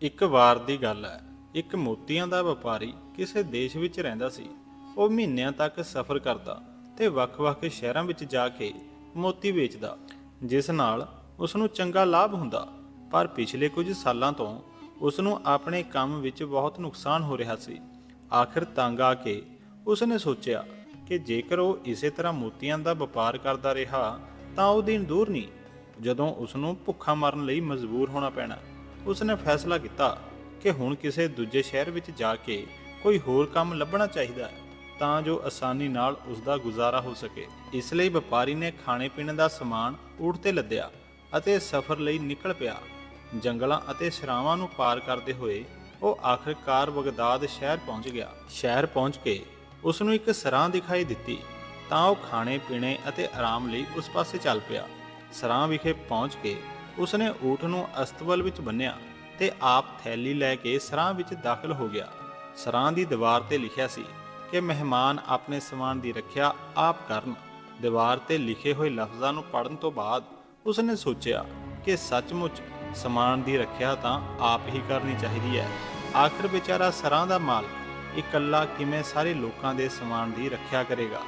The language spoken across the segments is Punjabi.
ਇੱਕ ਵਾਰ ਦੀ ਗੱਲ ਹੈ। ਇੱਕ ਮੋਤੀਆਂ ਦਾ ਵਪਾਰੀ ਕਿਸੇ ਦੇਸ਼ ਵਿੱਚ ਰਹਿੰਦਾ ਸੀ। ਉਹ ਮਹੀਨਿਆਂ ਤੱਕ ਸਫ਼ਰ ਕਰਦਾ ਤੇ ਵੱਖ-ਵੱਖ ਸ਼ਹਿਰਾਂ ਵਿੱਚ ਜਾ ਕੇ ਮੋਤੀ ਵੇਚਦਾ, ਜਿਸ ਨਾਲ ਉਸ ਨੂੰ ਚੰਗਾ ਲਾਭ ਹੁੰਦਾ। ਪਰ ਪਿਛਲੇ ਕੁਝ ਸਾਲਾਂ ਤੋਂ ਉਸ ਨੂੰ ਆਪਣੇ ਕੰਮ ਵਿੱਚ ਬਹੁਤ ਨੁਕਸਾਨ ਹੋ ਰਿਹਾ ਸੀ। ਆਖਿਰ ਤੰਗ ਆ ਕੇ ਉਸ ਨੇ ਸੋਚਿਆ ਕਿ ਜੇਕਰ ਉਹ ਇਸੇ ਤਰ੍ਹਾਂ ਮੋਤੀਆਂ ਦਾ ਵਪਾਰ ਕਰਦਾ ਰਿਹਾ, ਤਾਂ ਉਹ ਦਿਨ ਦੂਰ ਨਹੀਂ, ਜਦੋਂ ਉਸ ਨੂੰ ਭੁੱਖਾ ਮਰਨ ਲਈ ਮਜਬੂਰ ਹੋਣਾ ਪੈਣਾ। ਉਸ ਨੇ ਫੈਸਲਾ ਕੀਤਾ ਕਿ ਹੁਣ ਕਿਸੇ ਦੂਜੇ ਸ਼ਹਿਰ ਵਿੱਚ ਜਾ ਕੇ ਕੋਈ ਹੋਰ ਕੰਮ ਲੱਭਣਾ ਚਾਹੀਦਾ ਹੈ, ਤਾਂ ਜੋ ਆਸਾਨੀ ਨਾਲ ਉਸ ਦਾ ਗੁਜ਼ਾਰਾ ਹੋ ਸਕੇ। ਇਸ ਲਈ ਵਪਾਰੀ ਨੇ ਖਾਣੇ ਪੀਣੇ ਦਾ ਸਮਾਨ ਊਠ ਤੇ ਲੱਦਿਆ ਅਤੇ ਸਫ਼ਰ ਲਈ ਨਿਕਲ ਪਿਆ। ਜੰਗਲਾਂ ਅਤੇ ਸਰਾਵਾਂ ਨੂੰ ਪਾਰ ਕਰਦੇ ਹੋਏ ਉਹ ਆਖਰਕਾਰ ਬਗਦਾਦ ਸ਼ਹਿਰ ਪਹੁੰਚ ਗਿਆ। ਸ਼ਹਿਰ ਪਹੁੰਚ ਕੇ ਉਸ ਨੂੰ ਇੱਕ ਸਰਾਂ ਦਿਖਾਈ ਦਿੱਤੀ, ਤਾਂ ਉਹ ਖਾਣੇ ਪੀਣੇ ਅਤੇ ਆਰਾਮ ਲਈ ਉਸ ਪਾਸੇ ਚੱਲ ਪਿਆ। ਸਰਾਂ ਵਿਖੇ ਪਹੁੰਚ ਕੇ ਉਸਨੇ ਊਠ ਨੂੰ ਅਸਤਬਲ ਵਿੱਚ ਬੰਨਿਆ ਤੇ ਆਪ ਥੈਲੀ ਲੈ ਕੇ ਸਰਾਂ ਵਿੱਚ ਦਾਖਲ ਹੋ ਗਿਆ। ਸਰਾਂ ਦੀ ਦੀਵਾਰ ਤੇ ਲਿਖਿਆ ਸੀ ਕਿ ਮਹਿਮਾਨ ਆਪਣੇ ਸਮਾਨ ਦੀ ਰੱਖਿਆ ਆਪ ਕਰਨ। ਦੀਵਾਰ ਤੇ ਲਿਖੇ ਹੋਏ ਲਫ਼ਜ਼ਾਂ ਨੂੰ ਪੜ੍ਹਨ ਤੋਂ ਬਾਅਦ ਉਸ ਸੋਚਿਆ ਕਿ ਸੱਚਮੁੱਚ ਸਮਾਨ ਦੀ ਰੱਖਿਆ ਤਾਂ ਆਪ ਹੀ ਕਰਨੀ ਚਾਹੀਦੀ ਹੈ। ਆਖਰ ਵਿਚਾਰਾ ਸਰਾਂ ਦਾ ਮਾਲਕ ਇਕੱਲਾ ਕਿਵੇਂ ਸਾਰੇ ਲੋਕਾਂ ਦੇ ਸਮਾਨ ਦੀ ਰੱਖਿਆ ਕਰੇਗਾ?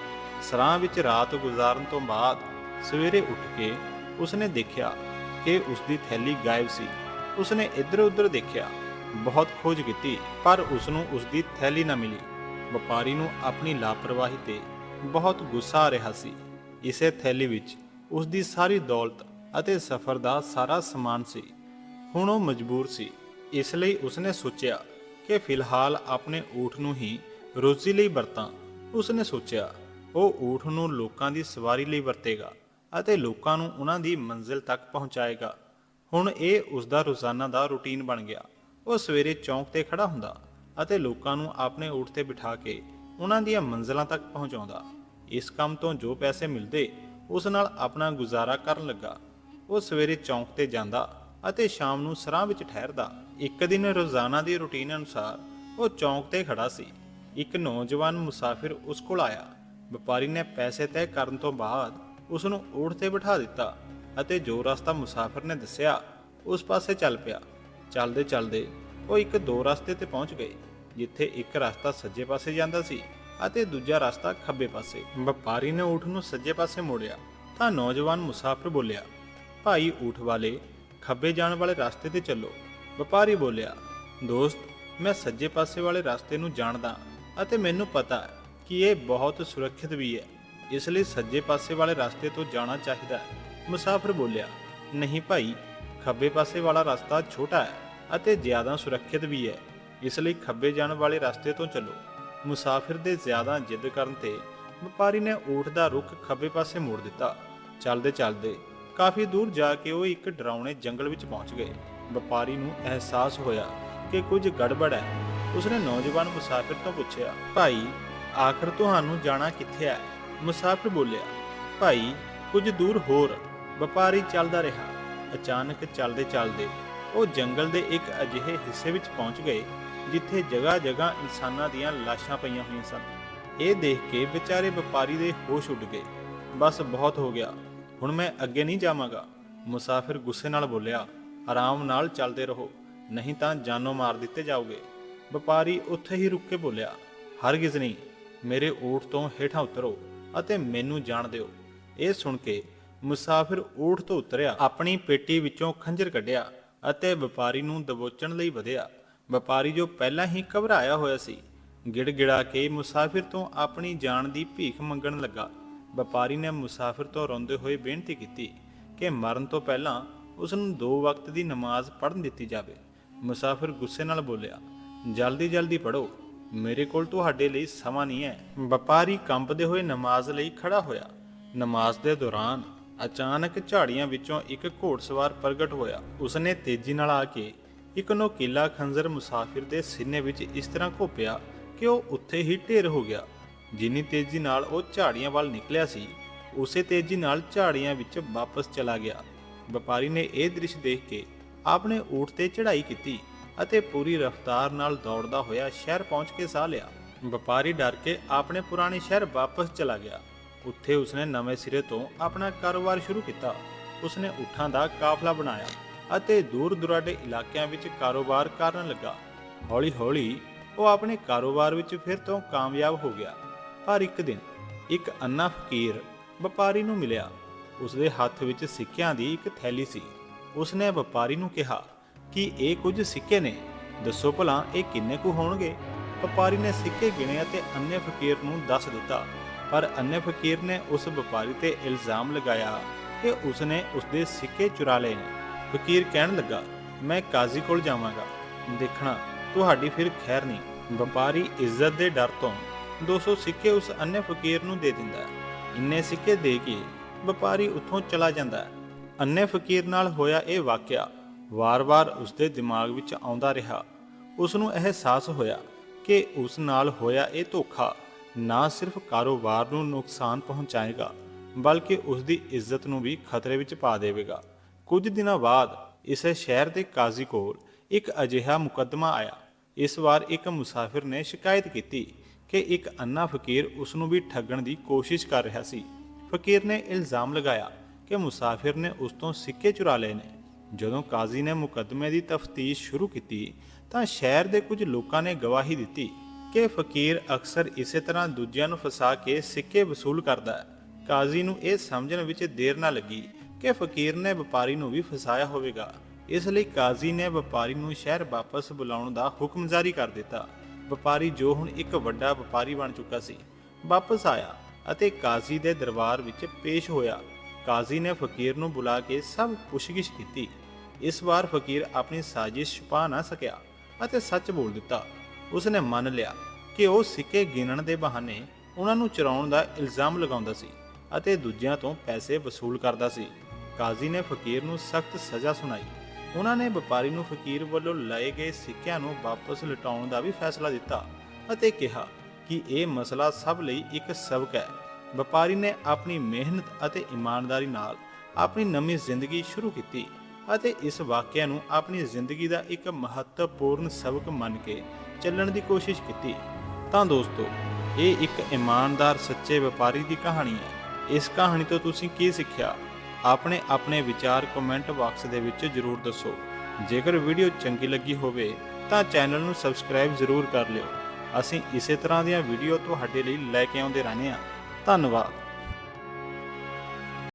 ਸਰਾਂ ਵਿੱਚ ਰਾਤ ਗੁਜ਼ਾਰਨ ਤੋਂ ਬਾਅਦ ਸਵੇਰੇ ਉੱਠ ਕੇ ਉਸਨੇ ਦੇਖਿਆ ਕਿ ਉਸ ਦੀ ਥੈਲੀ ਗਾਇਬ ਸੀ। ਉਸਨੇ ਇੱਧਰ-ਉੱਧਰ ਦੇਖਿਆ। ਬਹੁਤ ਖੋਜ ਕੀਤੀ, ਪਰ ਉਸ ਨੂੰ ਉਸ ਦੀ ਥੈਲੀ ਨਾ ਮਿਲੀ। ਵਪਾਰੀ ਨੂੰ ਆਪਣੀ ਲਾਪਰਵਾਹੀ ਤੇ ਬਹੁਤ ਗੁੱਸਾ ਆ ਰਿਹਾ ਸੀ। ਇਸੇ ਥੈਲੀ ਵਿੱਚ ਉਸ ਦੀ ਸਾਰੀ ਦੌਲਤ ਅਤੇ ਸਫ਼ਰ ਦਾ ਸਾਰਾ ਸਮਾਨ ਸੀ। ਹੁਣ ਉਹ ਮਜਬੂਰ ਸੀ। ਇਸ ਲਈ ਉਸਨੇ ਸੋਚਿਆ ਕਿ ਫਿਲਹਾਲ ਆਪਣੇ ਊਠ ਨੂੰ ਹੀ ਰੋਜ਼ੀ ਲਈ ਵਰਤਾਂ। ਉਸਨੇ ਸੋਚਿਆ, ਉਹ ਊਠ ਨੂੰ ਲੋਕਾਂ ਦੀ ਸਵਾਰੀ ਲਈ ਵਰਤੇਗਾ। ਅਤੇ ਲੋਕਾਂ ਨੂੰ ਉਹਨਾਂ ਦੀ ਮੰਜ਼ਿਲ ਤੱਕ ਪਹੁੰਚਾਏਗਾ। ਹੁਣ ਇਹ ਉਸ ਦਾ ਰੋਜ਼ਾਨਾ ਦਾ ਰੁਟੀਨ ਬਣ ਗਿਆ। ਉਹ ਸਵੇਰੇ ਚੌਂਕ ਤੇ ਖੜਾ ਹੁੰਦਾ ਅਤੇ ਲੋਕਾਂ ਨੂੰ ਆਪਣੇ ਊਠ ਤੇ ਬਿਠਾ ਕੇ ਉਹਨਾਂ ਦੀਆਂ ਮੰਜ਼ਿਲਾਂ ਤੱਕ ਪਹੁੰਚਾਉਂਦਾ। ਇਸ ਕੰਮ ਤੋਂ ਜੋ ਪੈਸੇ ਮਿਲਦੇ, ਉਸ ਨਾਲ ਆਪਣਾ ਗੁਜ਼ਾਰਾ ਕਰਨ ਲੱਗਾ। ਉਹ ਸਵੇਰੇ ਚੌਂਕ ਤੇ ਜਾਂਦਾ ਅਤੇ ਸ਼ਾਮ ਨੂੰ ਸਰਾਂ ਵਿੱਚ ਠਹਿਰਦਾ। ਇੱਕ ਦਿਨ ਰੋਜ਼ਾਨਾ ਦੀ ਰੁਟੀਨ ਅਨੁਸਾਰ ਉਹ ਚੌਂਕ ਤੇ ਖੜਾ ਸੀ। ਇੱਕ ਨੌਜਵਾਨ ਮੁਸਾਫਿਰ ਉਸ ਕੋਲ ਆਇਆ। ਵਪਾਰੀ ਨੇ ਪੈਸੇ ਤੈਅ ਕਰਨ ਤੋਂ ਬਾਅਦ ਉਸ ਨੂੰ ਊਠ ਤੇ ਬਿਠਾ ਦਿੱਤਾ ਅਤੇ ਜੋ ਰਸਤਾ ਮੁਸਾਫਰ ਨੇ ਦੱਸਿਆ, ਉਸ ਪਾਸੇ ਚੱਲ ਪਿਆ। ਚੱਲਦੇ ਚੱਲਦੇ ਉਹ ਇੱਕ ਦੋ ਰਸਤੇ ਤੇ ਪਹੁੰਚ ਗਏ, ਜਿੱਥੇ ਇੱਕ ਰਸਤਾ ਸੱਜੇ ਪਾਸੇ ਜਾਂਦਾ ਸੀ ਅਤੇ ਦੂਜਾ ਰਸਤਾ ਖੱਬੇ ਪਾਸੇ। ਵਪਾਰੀ ਨੇ ਊਠ ਨੂੰ ਸੱਜੇ ਪਾਸੇ ਮੋੜਿਆ ਤਾਂ ਨੌਜਵਾਨ ਮੁਸਾਫਰ ਬੋਲਿਆ, ਭਾਈ ਊਠ ਵਾਲੇ, ਖੱਬੇ ਜਾਣ ਵਾਲੇ ਰਸਤੇ ਤੇ ਚੱਲੋ। ਵਪਾਰੀ ਬੋਲਿਆ, ਦੋਸਤ, ਮੈਂ ਸੱਜੇ ਪਾਸੇ ਵਾਲੇ ਰਸਤੇ ਨੂੰ ਜਾਣਦਾ ਅਤੇ ਮੈਨੂੰ ਪਤਾ ਕਿ ਇਹ ਬਹੁਤ ਸੁਰੱਖਿਅਤ ਵੀ ਹੈ। ਇਸ ਲਈ ਸੱਜੇ ਪਾਸੇ ਵਾਲੇ ਰਸਤੇ ਤੋਂ ਜਾਣਾ ਚਾਹੀਦਾ ਹੈ। ਮੁਸਾਫ਼ਰ ਬੋਲਿਆ, ਨਹੀਂ ਭਾਈ, ਖੱਬੇ ਪਾਸੇ ਵਾਲਾ ਰਸਤਾ ਛੋਟਾ ਹੈ ਅਤੇ ਜ਼ਿਆਦਾ ਸੁਰੱਖਿਅਤ ਵੀ ਹੈ। ਇਸ ਲਈ ਖੱਬੇ ਜਾਣ ਵਾਲੇ ਰਸਤੇ ਤੋਂ ਚੱਲੋ। ਮੁਸਾਫਿਰ ਦੇ ਜ਼ਿਆਦਾ ਜਿੱਦ ਕਰਨ ਤੇ ਵਪਾਰੀ ਨੇ ਊਠ ਦਾ ਰੁਖ ਖੱਬੇ ਪਾਸੇ ਮੋੜ ਦਿੱਤਾ। ਚੱਲਦੇ ਚੱਲਦੇ ਕਾਫੀ ਦੂਰ ਜਾ ਕੇ ਉਹ ਇੱਕ ਡਰਾਉਣੇ ਜੰਗਲ ਵਿੱਚ ਪਹੁੰਚ ਗਏ। ਵਪਾਰੀ ਨੂੰ ਅਹਿਸਾਸ ਹੋਇਆ ਕਿ ਕੁਝ ਗੜਬੜ ਹੈ। ਉਸਨੇ ਨੌਜਵਾਨ ਮੁਸਾਫਿਰ ਤੋਂ ਪੁੱਛਿਆ, ਭਾਈ, ਆਖਰ ਤੁਹਾਨੂੰ ਜਾਣਾ ਕਿੱਥੇ ਹੈ? ਮੁਸਾਫ਼ਰ ਬੋਲਿਆ, ਭਾਈ, ਕੁਝ ਦੂਰ ਹੋਰ ਵਪਾਰੀ ਚੱਲਦਾ ਰਿਹਾ। ਅਚਾਨਕ ਚੱਲਦੇ ਚੱਲਦੇ ਉਹ ਜੰਗਲ ਦੇ ਇੱਕ ਅਜਿਹੇ ਹਿੱਸੇ ਵਿੱਚ ਪਹੁੰਚ ਗਏ, ਜਿੱਥੇ ਜਗ੍ਹਾ ਜਗ੍ਹਾ ਇਨਸਾਨਾਂ ਦੀਆਂ ਲਾਸ਼ਾਂ ਪਈਆਂ ਹੋਈਆਂ ਸਨ। ਇਹ ਦੇਖ ਕੇ ਵਿਚਾਰੇ ਵਪਾਰੀ ਦੇ ਹੋਸ਼ ਉੱਡ ਗਏ। ਬਸ ਬਹੁਤ ਹੋ ਗਿਆ, ਹੁਣ ਮੈਂ ਅੱਗੇ ਨਹੀਂ ਜਾਵਾਂਗਾ। ਮੁਸਾਫਿਰ ਗੁੱਸੇ ਨਾਲ ਬੋਲਿਆ, ਆਰਾਮ ਨਾਲ ਚੱਲਦੇ ਰਹੋ, ਨਹੀਂ ਤਾਂ ਜਾਨੋਂ ਮਾਰ ਦਿੱਤੇ ਜਾਓਗੇ। ਵਪਾਰੀ ਉੱਥੇ ਹੀ ਰੁੱਕ ਕੇ ਬੋਲਿਆ, ਹਰਗਿਜ਼ ਨਹੀਂ, ਮੇਰੇ ਊਠ ਤੋਂ ਹੇਠਾਂ ਉਤਰੋ। ਅਤੇ ਮੈਨੂੰ ਜਾਣ ਦਿਓ। ਇਹ ਸੁਣ ਕੇ ਮੁਸਾਫਿਰ ਊਠ ਤੋਂ ਉਤਰਿਆ, ਆਪਣੀ ਪੇਟੀ ਵਿੱਚੋਂ ਖੰਜਰ ਕੱਢਿਆ ਅਤੇ ਵਪਾਰੀ ਨੂੰ ਦਬੋਚਣ ਲਈ ਵਧਿਆ। ਵਪਾਰੀ ਜੋ ਪਹਿਲਾਂ ਹੀ ਘਬਰਾਇਆ ਹੋਇਆ ਸੀ, ਗਿੜਗਿੜਾ ਕੇ ਮੁਸਾਫਿਰ ਤੋਂ ਆਪਣੀ ਜਾਨ ਦੀ ਭੀਖ ਮੰਗਣ ਲੱਗਾ। ਵਪਾਰੀ ਨੇ ਮੁਸਾਫਿਰ ਤੋਂ ਰੋਂਦੇ ਹੋਏ ਬੇਨਤੀ ਕੀਤੀ ਕਿ ਮਰਨ ਤੋਂ ਪਹਿਲਾਂ ਉਸ ਨੂੰ ਦੋ ਵਕਤ ਦੀ ਨਮਾਜ਼ ਪੜ੍ਹਨ ਦਿੱਤੀ ਜਾਵੇ। ਮੁਸਾਫਿਰ ਗੁੱਸੇ ਨਾਲ ਬੋਲਿਆ ਜਲਦੀ ਜਲਦੀ ਪੜੋ ਮੇਰੇ ਕੋਲ ਤੁਹਾਡੇ ਲਈ ਸਮਾਂ ਨਹੀਂ ਹੈ। ਵਪਾਰੀ ਕੰਬਦੇ ਹੋਏ ਨਮਾਜ਼ ਲਈ ਖੜਾ ਹੋਇਆ। ਨਮਾਜ਼ ਦੇ ਦੌਰਾਨ ਅਚਾਨਕ ਝਾੜੀਆਂ ਵਿੱਚੋਂ ਇੱਕ ਘੋੜਸਵਾਰ ਪ੍ਰਗਟ ਹੋਇਆ। ਉਸਨੇ ਤੇਜ਼ੀ ਨਾਲ ਆ ਕੇ ਇੱਕ ਨੋਕੀਲਾ ਖੰਜਰ ਮੁਸਾਫਿਰ ਦੇ ਸੀਨੇ ਵਿੱਚ ਇਸ ਤਰ੍ਹਾਂ ਘੋਪਿਆ ਕਿ ਉਹ ਉੱਥੇ ਹੀ ਢੇਰ ਹੋ ਗਿਆ। ਜਿੰਨੀ ਤੇਜ਼ੀ ਨਾਲ ਉਹ ਝਾੜੀਆਂ ਵੱਲ ਨਿਕਲਿਆ ਸੀ, ਉਸੇ ਤੇਜ਼ੀ ਨਾਲ ਝਾੜੀਆਂ ਵਿੱਚ ਵਾਪਸ ਚਲਾ ਗਿਆ। ਵਪਾਰੀ ਨੇ ਇਹ ਦ੍ਰਿਸ਼ ਦੇਖ ਕੇ ਆਪਣੇ ਊਠ ਤੇ ਚੜ੍ਹਾਈ ਕੀਤੀ। ਅਤੇ ਪੂਰੀ ਰਫ਼ਤਾਰ ਨਾਲ ਦੌੜਦਾ ਹੋਇਆ ਸ਼ਹਿਰ ਪਹੁੰਚ ਕੇ ਸਾਹ ਲਿਆ। ਵਪਾਰੀ ਡਰ ਕੇ ਆਪਣੇ ਪੁਰਾਣੇ ਸ਼ਹਿਰ ਵਾਪਸ ਚਲਾ ਗਿਆ। ਉੱਥੇ ਉਸਨੇ ਨਵੇਂ ਸਿਰੇ ਤੋਂ ਆਪਣਾ ਕਾਰੋਬਾਰ ਸ਼ੁਰੂ ਕੀਤਾ। ਉਸਨੇ ਊਠਾਂ ਦਾ ਕਾਫਲਾ ਬਣਾਇਆ ਅਤੇ ਦੂਰ ਦੁਰਾਡੇ ਇਲਾਕਿਆਂ ਵਿੱਚ ਕਾਰੋਬਾਰ ਕਰਨ ਲੱਗਾ। ਹੌਲੀ-ਹੌਲੀ ਉਹ ਆਪਣੇ ਕਾਰੋਬਾਰ ਵਿੱਚ ਫਿਰ ਤੋਂ ਕਾਮਯਾਬ ਹੋ ਗਿਆ। ਪਰ ਇੱਕ ਦਿਨ ਇੱਕ ਅੰਨਾ ਫਕੀਰ ਵਪਾਰੀ ਨੂੰ ਮਿਲਿਆ। ਉਸਦੇ ਹੱਥ ਵਿੱਚ ਸਿੱਕਿਆਂ ਦੀ ਇੱਕ ਥੈਲੀ ਸੀ। ਉਸਨੇ ਵਪਾਰੀ ਨੂੰ ਕਿਹਾ ਕਿ ਇਹ ਕੁਝ ਸਿੱਕੇ ਨੇ? ਦੱਸੋ ਭਲਾ, ਇਹ ਕਿੰਨੇ ਕੁ ਹੋਣਗੇ? ਵਪਾਰੀ ਨੇ ਸਿੱਕੇ ਗਿਣੇ ਅਤੇ ਅੰਨੇ ਫਕੀਰ ਨੂੰ ਦੱਸ ਦਿੱਤਾ। ਪਰ ਅੰਨੇ ਫਕੀਰ ਨੇ ਉਸ ਵਪਾਰੀ ਤੇ ਇਲਜ਼ਾਮ ਲਗਾਇਆ ਕਿ ਉਸਨੇ ਉਸਦੇ ਸਿੱਕੇ ਚੁਰਾ ਲਏ ਨੇ। ਫਕੀਰ ਕਹਿਣ ਲੱਗਾ, ਮੈਂ ਕਾਜ਼ੀ ਕੋਲ ਜਾਵਾਂਗਾ। ਦੇਖਣਾ, ਤੁਹਾਡੀ ਫਿਰ ਖੈਰ ਨਹੀਂ। ਵਪਾਰੀ ਇੱਜ਼ਤ ਦੇ ਡਰ ਤੋਂ 200 ਸਿੱਕੇ ਉਸ ਅੰਨੇ ਫਕੀਰ ਨੂੰ ਦੇ ਦਿੰਦਾ ਹੈ। ਇੰਨੇ ਸਿੱਕੇ ਦੇ ਕੇ ਵਪਾਰੀ ਉੱਥੋਂ ਚਲਾ ਜਾਂਦਾ ਹੈ। ਅੰਨੇ ਫਕੀਰ ਨਾਲ ਹੋਇਆ ਇਹ ਵਾਕਿਆ ਵਾਰ-ਵਾਰ ਉਸਦੇ ਦਿਮਾਗ ਵਿੱਚ ਆਉਂਦਾ ਰਿਹਾ। ਉਸ ਨੂੰ ਅਹਿਸਾਸ ਹੋਇਆ ਕਿ ਉਸ ਨਾਲ ਹੋਇਆ ਇਹ ਧੋਖਾ ਨਾ ਸਿਰਫ ਕਾਰੋਬਾਰ ਨੂੰ ਨੁਕਸਾਨ ਪਹੁੰਚਾਏਗਾ, ਬਲਕਿ ਉਸ ਦੀ ਇੱਜ਼ਤ ਨੂੰ ਵੀ ਖਤਰੇ ਵਿੱਚ ਪਾ ਦੇਵੇਗਾ। ਕੁਝ ਦਿਨਾਂ ਬਾਅਦ ਇਸੇ ਸ਼ਹਿਰ ਦੇ ਕਾਜ਼ੀ ਕੋਲ ਇੱਕ ਅਜਿਹਾ ਮੁਕੱਦਮਾ ਆਇਆ। ਇਸ ਵਾਰ ਇੱਕ ਮੁਸਾਫਿਰ ਨੇ ਸ਼ਿਕਾਇਤ ਕੀਤੀ ਕਿ ਇੱਕ ਅੰਨਾ ਫਕੀਰ ਉਸ ਨੂੰ ਵੀ ਠੱਗਣ ਦੀ ਕੋਸ਼ਿਸ਼ ਕਰ ਰਿਹਾ ਸੀ। ਫਕੀਰ ਨੇ ਇਲਜ਼ਾਮ ਲਗਾਇਆ ਕਿ ਮੁਸਾਫਿਰ ਨੇ ਉਸ ਤੋਂ ਸਿੱਕੇ ਚੁਰਾ ਲਏ ਨੇ। ਜਦੋਂ ਕਾਜ਼ੀ ਨੇ ਮੁਕੱਦਮੇ ਦੀ ਤਫਤੀਸ਼ ਸ਼ੁਰੂ ਕੀਤੀ ਤਾਂ ਸ਼ਹਿਰ ਦੇ ਕੁਝ ਲੋਕਾਂ ਨੇ ਗਵਾਹੀ ਦਿੱਤੀ ਕਿ ਫਕੀਰ ਅਕਸਰ ਇਸੇ ਤਰ੍ਹਾਂ ਦੂਜਿਆਂ ਨੂੰ ਫਸਾ ਕੇ ਸਿੱਕੇ ਵਸੂਲ ਕਰਦਾ ਹੈ। ਕਾਜ਼ੀ ਨੂੰ ਇਹ ਸਮਝਣ ਵਿੱਚ ਦੇਰ ਨਾ ਲੱਗੀ ਕਿ ਫਕੀਰ ਨੇ ਵਪਾਰੀ ਨੂੰ ਵੀ ਫਸਾਇਆ ਹੋਵੇਗਾ। ਇਸ ਲਈ ਕਾਜ਼ੀ ਨੇ ਵਪਾਰੀ ਨੂੰ ਸ਼ਹਿਰ ਵਾਪਸ ਬੁਲਾਉਣ ਦਾ ਹੁਕਮ ਜਾਰੀ ਕਰ ਦਿੱਤਾ। ਵਪਾਰੀ ਜੋ ਹੁਣ ਇੱਕ ਵੱਡਾ ਵਪਾਰੀ ਬਣ ਚੁੱਕਾ ਸੀ, ਵਾਪਸ ਆਇਆ ਅਤੇ ਕਾਜ਼ੀ ਦੇ ਦਰਬਾਰ ਵਿੱਚ ਪੇਸ਼ ਹੋਇਆ। ਕਾਜ਼ੀ ਨੇ ਫਕੀਰ ਨੂੰ ਬੁਲਾ ਕੇ ਸਭ ਪੁੱਛਗਿੱਛ ਕੀਤੀ। ਇਸ ਵਾਰ ਫਕੀਰ ਆਪਣੀ ਸਾਜ਼ਿਸ਼ ਛੁਪਾ ਨਾ ਸਕਿਆ ਅਤੇ ਸੱਚ ਬੋਲ ਦਿੱਤਾ। ਉਸਨੇ ਮੰਨ ਲਿਆ ਕਿ ਉਹ ਸਿੱਕੇ ਗਿਣਨ ਦੇ ਬਹਾਨੇ ਉਹਨਾਂ ਨੂੰ ਚਰਾਉਣ ਦਾ ਇਲਜ਼ਾਮ ਲਗਾਉਂਦਾ ਸੀ ਅਤੇ ਦੂਜਿਆਂ ਤੋਂ ਪੈਸੇ ਵਸੂਲ ਕਰਦਾ ਸੀ। ਕਾਜ਼ੀ ਨੇ ਫਕੀਰ ਨੂੰ ਸਖਤ ਸਜ਼ਾ ਸੁਣਾਈ। ਉਹਨਾਂ ਨੇ ਵਪਾਰੀ ਨੂੰ ਫਕੀਰ ਵੱਲੋਂ ਲਏ ਗਏ ਸਿੱਕਿਆਂ ਨੂੰ ਵਾਪਸ ਲਟਾਉਣ ਦਾ ਵੀ ਫੈਸਲਾ ਦਿੱਤਾ ਅਤੇ ਕਿਹਾ ਕਿ ਇਹ ਮਸਲਾ ਸਭ ਲਈ ਇੱਕ ਸਬਕ ਹੈ। ਵਪਾਰੀ ਨੇ ਆਪਣੀ ਮਿਹਨਤ ਅਤੇ ਇਮਾਨਦਾਰੀ ਨਾਲ ਆਪਣੀ ਨਵੀਂ ਜ਼ਿੰਦਗੀ ਸ਼ੁਰੂ ਕੀਤੀ ਅਤੇ ਇਸ ਵਾਕਿਆ ਨੂੰ ਆਪਣੀ ਜ਼ਿੰਦਗੀ ਦਾ ਇੱਕ ਮਹੱਤਵਪੂਰਨ ਸਬਕ ਮੰਨ ਕੇ ਚੱਲਣ ਦੀ ਕੋਸ਼ਿਸ਼ ਕੀਤੀ। ਤਾਂ ਦੋਸਤੋ, ਇਹ ਇੱਕ ਇਮਾਨਦਾਰ ਸੱਚੇ ਵਪਾਰੀ ਦੀ ਕਹਾਣੀ ਹੈ। ਇਸ ਕਹਾਣੀ ਤੋਂ ਤੁਸੀਂ ਕੀ ਸਿੱਖਿਆ? ਆਪਣੇ ਆਪਣੇ ਵਿਚਾਰ ਕਮੈਂਟ ਬਾਕਸ ਦੇ ਵਿੱਚ ਜਰੂਰ ਦੱਸੋ। ਜੇਕਰ ਵੀਡੀਓ ਚੰਗੀ ਲੱਗੀ ਹੋਵੇ, ਤਾਂ ਚੈਨਲ ਨੂੰ ਸਬਸਕ੍ਰਾਈਬ ਜ਼ਰੂਰ ਕਰ ਲਿਓ। ਅਸੀਂ ਇਸੇ ਤਰ੍ਹਾਂ ਦੀਆਂ ਵੀਡੀਓ ਤੁਹਾਡੇ ਲਈ ਲੈ ਕੇ ਆਉਂਦੇ ਰਹਿੰਦੇ ਹਾਂ। ਧੰਨਵਾਦ